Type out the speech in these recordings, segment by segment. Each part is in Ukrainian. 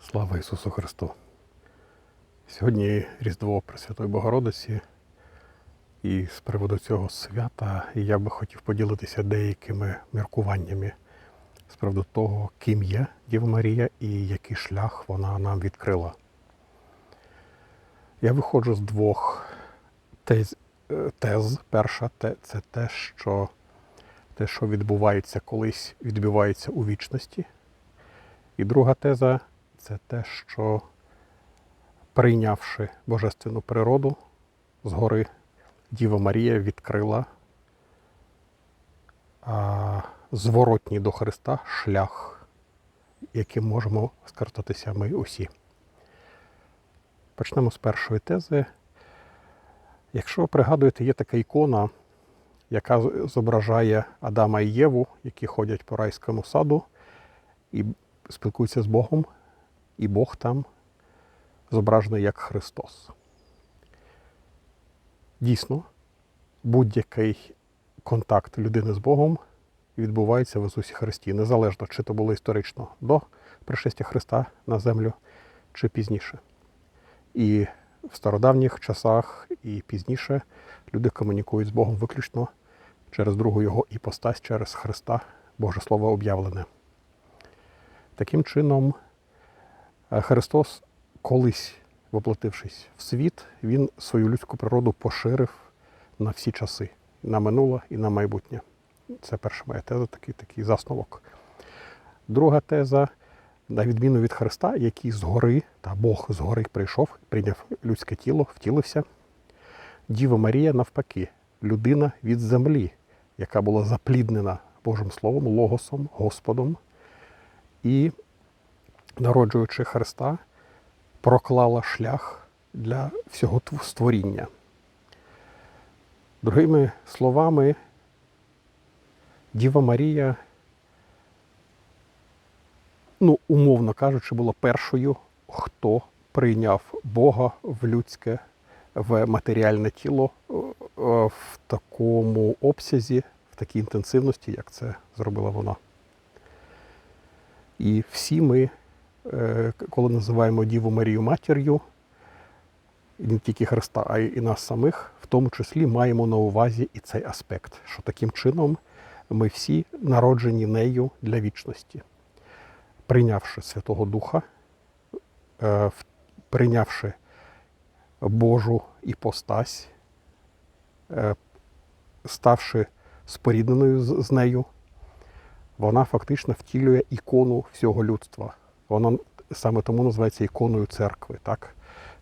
Слава Ісусу Христу! Сьогодні Різдво Пресвятої Богородиці, і з приводу цього свята я би хотів поділитися деякими міркуваннями з приводу того, ким є Діва Марія і який шлях вона нам відкрила. Я виходжу з двох тез. тез. Перша це те, що те, що відбувається колись, відбувається у вічності. І друга теза це те, що прийнявши божественну природу згори, Діва Марія відкрила а, зворотній до Христа шлях, яким можемо скористатися ми усі. Почнемо з першої тези. Якщо ви пригадуєте, є така ікона, яка зображає Адама і Єву, які ходять по райському саду і спілкуються з Богом, і Бог там зображений як Христос. Дійсно, будь-який контакт людини з Богом відбувається в Ісусі Христі, незалежно, чи то було історично до пришестя Христа на землю, чи пізніше. І в стародавніх часах, і пізніше люди комунікують з Богом виключно через другу його іпостась, через Христа, Боже Слово об'явлене. Таким чином, Христос, колись воплотившись в світ, Він свою людську природу поширив на всі часи, на минуле і на майбутнє. Це перша моя теза, такий, такий засновок. Друга теза, на відміну від Христа, який згори, та Бог згори прийшов, прийняв людське тіло, втілився. Діва Марія, навпаки, людина від землі, яка була запліднена Божим Словом, Логосом, Господом, і, народжуючи Христа, проклала шлях для всього створіння. Другими словами, Діва Марія, ну, умовно кажучи, була першою, хто прийняв Бога в людське, в матеріальне тіло е, в такому обсязі, в такій інтенсивності, як це зробила вона. І всі ми, коли називаємо Діву Марію матір'ю, не тільки Христа, а й і нас самих, в тому числі маємо на увазі і цей аспект, що таким чином ми всі народжені нею для вічності. Прийнявши Святого Духа, е, прийнявши Божу іпостась, е, ставши спорідненою з нею, вона фактично втілює ікону всього людства. Вона саме тому називається іконою церкви, так?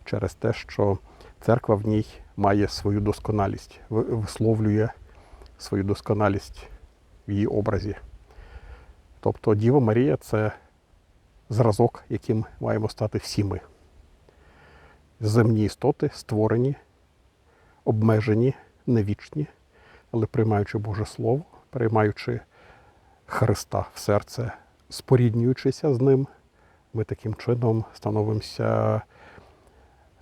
через те, що церква в ній має свою досконалість, висловлює свою досконалість в її образі. Тобто Діва Марія це зразок, яким маємо стати всі ми. Земні істоти створені, обмежені, невічні, але приймаючи Боже Слово, приймаючи Христа в серце, споріднюючися з ним, ми таким чином становимося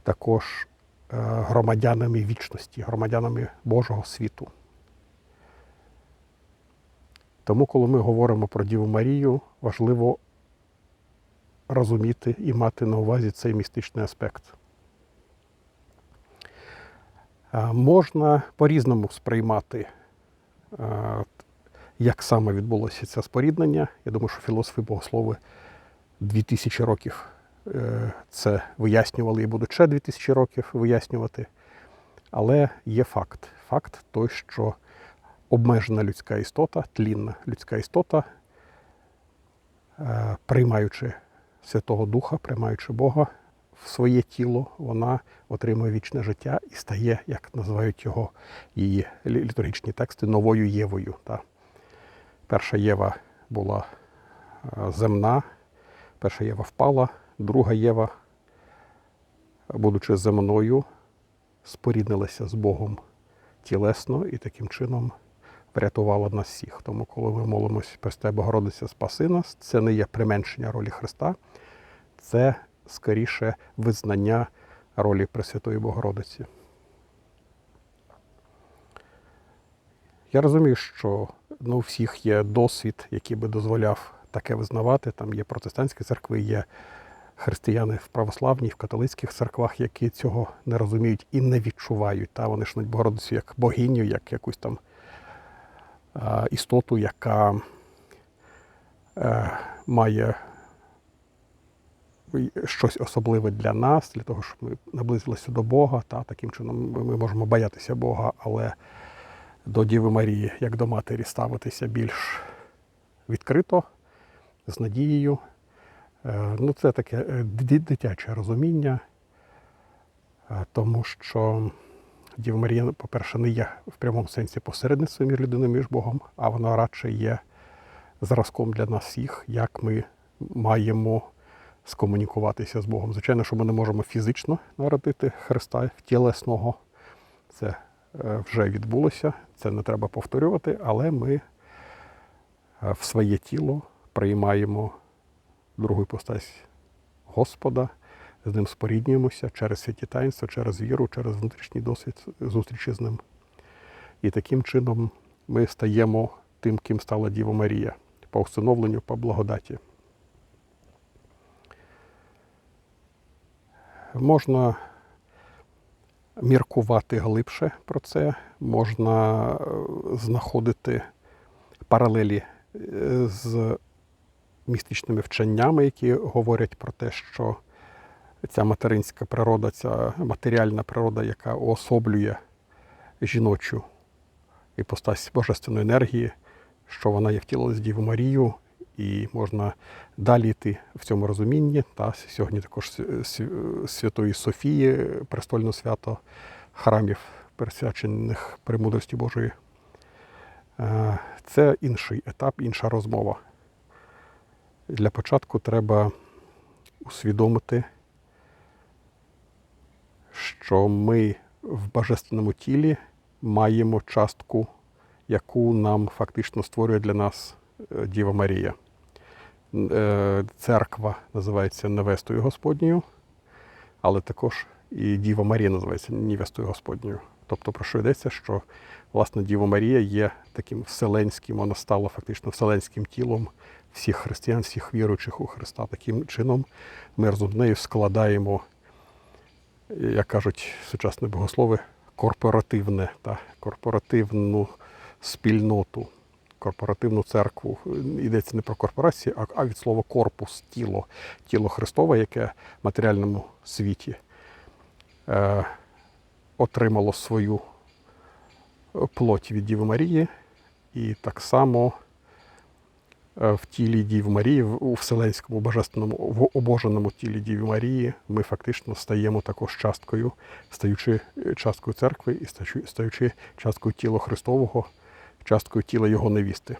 також е, громадянами вічності, громадянами Божого світу. Тому, коли ми говоримо про Діву Марію, важливо розуміти і мати на увазі цей містичний аспект. Е, Можна по-різному сприймати, е, як саме відбулося це споріднення. Я думаю, що філософи богослови 2000 років е, це вияснювали і будуть ще 2000 років вияснювати. Але є факт. Факт той, що обмежена людська істота, тлінна людська істота, е, приймаючи Святого Духа, приймаючи Бога в своє тіло, вона отримує вічне життя і стає, як називають його її літургічні тексти, новою Євою. Перша Єва була е, земна, перша Єва впала, друга Єва, будучи земною, споріднилася з Богом тілесно і таким чином врятувала нас всіх. Тому, коли ми молимось Престе Богородиця, спаси нас, це не є применшення ролі Христа, це скоріше визнання ролі Пресвятої Богородиці. Я розумію, що ну, у всіх є досвід, який би дозволяв таке визнавати. Там є протестантські церкви, є християни в православній, в католицьких церквах, які цього не розуміють і не відчувають. Та вони шнуть Богородицю як богиню, як якусь там істоту, яка е, має щось особливе для нас, для того, щоб ми наблизилися до Бога. Та таким чином ми можемо боятися Бога, але до Діви Марії, як до матері, ставитися більш відкрито, з надією. Е, Ну, це таке е, дитяче розуміння, е, тому що Діва Марія, по-перше, не є в прямому сенсі посередництвом між людиною між Богом, а вона радше є зразком для нас всіх, як ми маємо скомунікуватися з Богом. Звичайно, що ми не можемо фізично народити Христа тілесного. Це вже відбулося, це не треба повторювати, але ми в своє тіло приймаємо другу іпостась Господа, з ним споріднюємося через святі таїнства, через віру, через внутрішній досвід зустрічі з ним. І таким чином ми стаємо тим, ким стала Діва Марія, по усиновленню, по благодаті. Можна міркувати глибше про це, можна е, знаходити паралелі е, з містичними вченнями, які говорять про те, що ця материнська природа, ця матеріальна природа, яка уособлює жіночу іпостась божественної енергії, що вона є втілилась Діву Марію, і можна далі йти в цьому розумінні. Та сьогодні також свя- свя- Святої Софії, престольне свято храмів, присвячених премудрості Божої. Е, Це інший етап, інша розмова. Для початку треба усвідомити, що ми в божественному тілі маємо частку, яку нам фактично створює для нас е, Діва Марія. Е, Церква називається Невестою Господньою, але також і Діва Марія називається Невестою Господньою. Тобто, про що йдеться, що власне Діва Марія є таким вселенським, вона стала фактично вселенським тілом всіх християн, всіх віруючих у Христа. Таким чином ми разом з нею складаємо, як кажуть сучасні богослови, корпоративне та корпоративну спільноту, корпоративну церкву. Йдеться не про корпорації, а- від слова корпус, тіло, тіло Христове, яке в матеріальному світі е, отримало свою плоть від Діви Марії, і так само в тілі Діви Марії, у вселенському божественному, в обоженому тілі Діви Марії, ми фактично стаємо також часткою, стаючи е, часткою церкви і стаючи, часткою тіла Христового, часткою тіла Його невісти.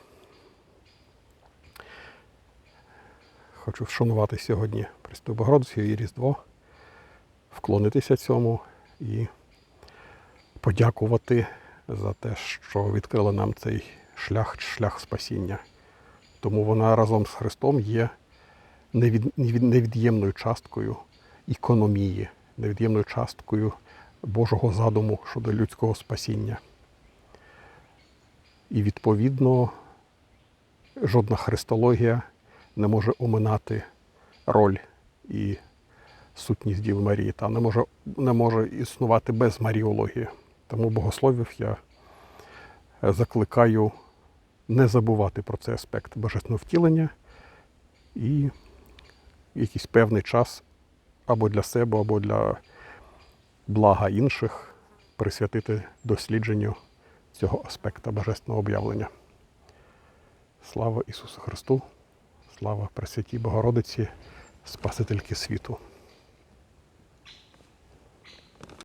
Хочу вшанувати сьогодні Пресвяту Богородицю і Різдво, вклонитися цьому і подякувати за те, що відкрила нам цей шлях, шлях спасіння. Тому вона разом з Христом є невід, невід- невід'ємною часткою ікономії, невід'ємною часткою Божого задуму щодо людського спасіння. І відповідно жодна христологія не може оминати роль і сутність Діви Марії, та не може, не може існувати без маріології. Тому богословів я закликаю не забувати про цей аспект божественного втілення і якийсь певний час або для себе, або для блага інших присвятити дослідженню цього аспекта божественного об'явлення. Слава Ісусу Христу! Слава Пресвятій Богородиці, Спасительки світу!